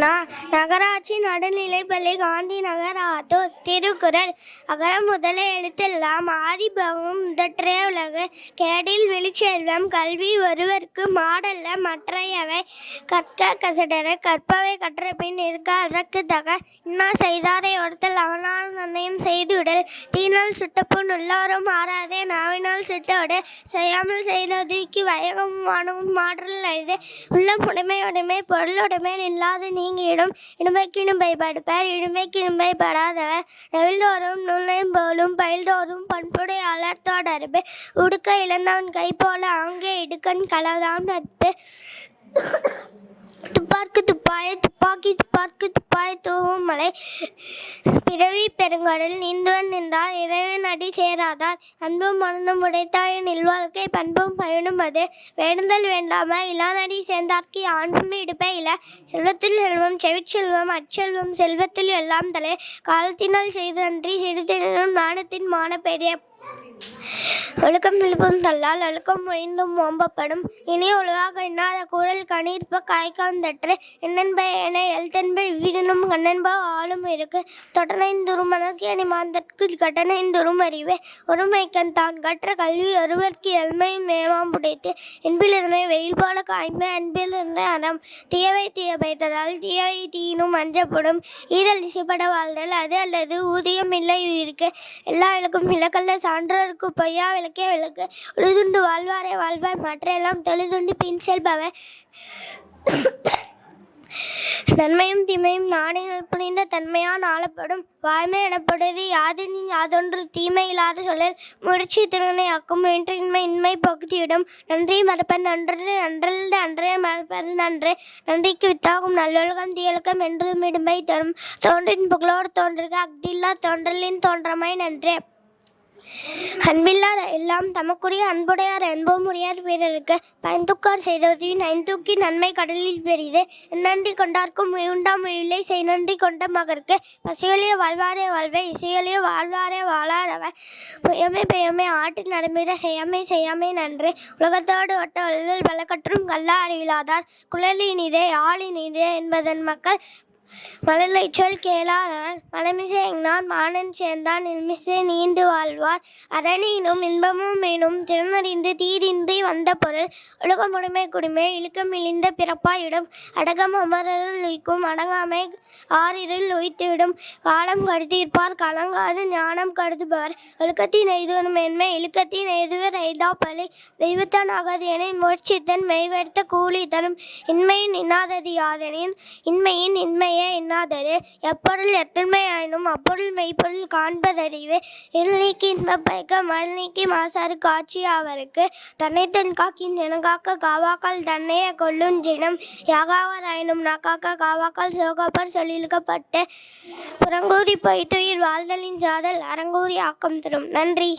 நா நகராட்சி நடுநிலைப்பள்ளி காந்தி நகர் ஆத்தூர் திருக்குறள். அகர முதல எழுத்தெல்லாம் ஆதிபவம் முதற்றே உலகு. கேடில் வெளிச்செல்வம் கல்வி ஒருவருக்கு மாடல்ல மற்றையவை கற்க கசடர கற்பவை கற்ற பின் இருக்க அதற்கு தக. இன்னா செய்தாரை ஒருத்தல் அவனால் நன்னையும் செய்துவிடல் தீனால் சுட்டப்புண் உள்ளவரும் மாறாதே நாவினால் சுட்டோடு செய்யாமல் செய்ததுக்கு வயகம் வானமும் மாற்றல் அழுது. உள்ள உடைமை உடைமை பொருளுடைமை இல்லாது நீங்கிடும். இடுமைக்கிடும்பை படுப்பர் இடுமைக்கிடும்பை பயப்படாதவர். நெவில்தோறும் நுழையும் போலும் பயில்தோறும் பண்புடையாளர் தொடர்பு உடுக்க இழந்தவன் கை போல அங்கே இடுக்கன் களவுதான் நட்பு. துப்பார்க்கு துப்பாய துப்பாக்கி துப்பார்க்கு தூவும் மலை. பிறவி பெருங்கடல் நீந்துவன் நின்றார் இறைவன் அடி சேராதார். அன்பும் மனதும் உடைத்தாயின் இல்வாழ்க்கை பண்பும் பயனும் அது. வேண்டுதல் வேண்டாம இளானடி சேர்ந்தார்க்கு ஆண்மை இடுப்பை இல. செல்வத்தில் செல்வம் செவிச்செல்வம் அச்செல்வம் செல்வத்தில் எல்லாம் தலை. காலத்தினால் செய்தன்றி சிறுதினும் நாணத்தின் மான பெரிய ஒழுக்கம் விழுப்பும் தள்ளால் ஒழுக்கம் மீண்டும் ஓம்பப்படும். இனி ஒழுவாக இன்னாத கூறல் கணிற்ப காய்காந்தற்று என்னென்ப என எழுத்தென்ப இவ்விடனும் கண்ணென்ப ஆளும் இருக்கு. தொட்டனைந்துரும் மனக்கு அணி மாந்தற்கு கட்டணைந்துரும் அறிவே ஒருமைக்கண் தான் கற்ற கல்வி ஒருவர்க்கு எல்மை மேமாம் புடைத்து. என்பிலிருந்தே வெயில் போல காய்மை அன்பில் அறம். தீயவை தீய பைத்ததால் தீயவை தீயினும் அஞ்சப்படும். ஈதல் இசைப்பட வாழ்தல் அது அல்லது ஊதியம் இல்லை உயிருக்கு எல்லா விளக்கும் விளக்கல்ல சான்றோருக்கு பொய்யா விளக்கே விளக்கு. உழுதுண்டு வாழ்வாரே வாழ்வார் மற்றையெல்லாம் தொழுதுண்டு பின் செல்பவர். நன்மையும் தீமையும் நாடினால் புனிந்த தன்மையான் ஆளப்படும். வாய்மை எனப்படுவது யாதெனின் யாதொன்று தீமை இல்லாத சொல்லல் முயற்சி திறனை ஆக்கும். இன்றின்மை இன்மை பகுதியிடும். நன்றி மறப்பன் நன்று நன்றல்ல அன்றே மறப்பது நன்றே. நன்றிக்கு வித்தாகும் நல்லொழுகம் தீயொழுக்கம் என்று மிடுமை தரும். தோன்றின் புகழோடு தோன்றுக அக்தில்லா தோன்றலின் தோன்றமை நன்றே. அன்பில்லார் எல்லாம் தமக்குரிய அன்புடையார் அன்பும் உடையார் பிறருக்கு பயன்துக்கார் செய்ததின் ஐந்தூக்கி நன்மை கடலில் பெரிது. நன்றி கொண்டார்க்கும் உண்டாம் இல்லை செய். நன்றி கொண்ட மகருக்கு பசியொலிய வாழ்வாரே வாழ்வே. இசையொலிய வாழ்வாரே வாழாதவர் புயமை பெயமை ஆற்றில் நடைமுறை செய்யாமை செய்யாமை நன்று. உலகத்தோடு ஒட்ட வல்லல் பலக்கற்றும் கல்லா அறிவிலாதார் குழலினிதே ஆளினிதே என்பதன் மக்கள் மலர்களை சொல் கேளாதவன். மலமிசை எங்னான் மானன் சேர்ந்தான். இல்மிசை நீண்டு வாழ்வார். அரணியினும் இன்பமும் எனும் திறனறிந்து தீதின்றி வந்த பொருள் ஒழுக்கமுடைமை குடிமை இழுக்கம் இழிந்த பிறப்பாயிடும். அடகம் அமரருள் உய்க்கும் அடங்காமை ஆறிருள் உய்த்துவிடும் காலம் கருதியிருப்பார் கலங்காது ஞானம் கருதுபவர் ஒழுக்கத்தின் எய்துவன் மேன்மை இழுக்கத்தின் எய்துவர் எய்தா பலி தெய்வத்தான் ஆகாது என முயற்சித்தன் மெய்வெடுத்த கூலி தரும் இன்மையின் இன்னாததியாதனின் இன்மையின் இன்மையை இன்னாதரு எப்பொருள் எத்தன்மை ஆயினும் அப்பொருள் மெய்ப்பொருள் காண்பதறிவு. இருள் நீக்கி பயக்க நீக்கி மாசாறு காட்சி அவருக்கு தன்னை தன் காக்கின் எனக்காக்க காவாக்கால் தன்னையே கொல்லும் ஜினம். யாகாவர் ஆயினும் நாக்காக்க காவாக்கால் சோகப்பர் சொல்லிழுக்கப்பட்டு புறங்கூறி பொய்த்துயிர் வாழ்தலின் சாதல் அரங்கூறி ஆக்கம் தரும். நன்றி.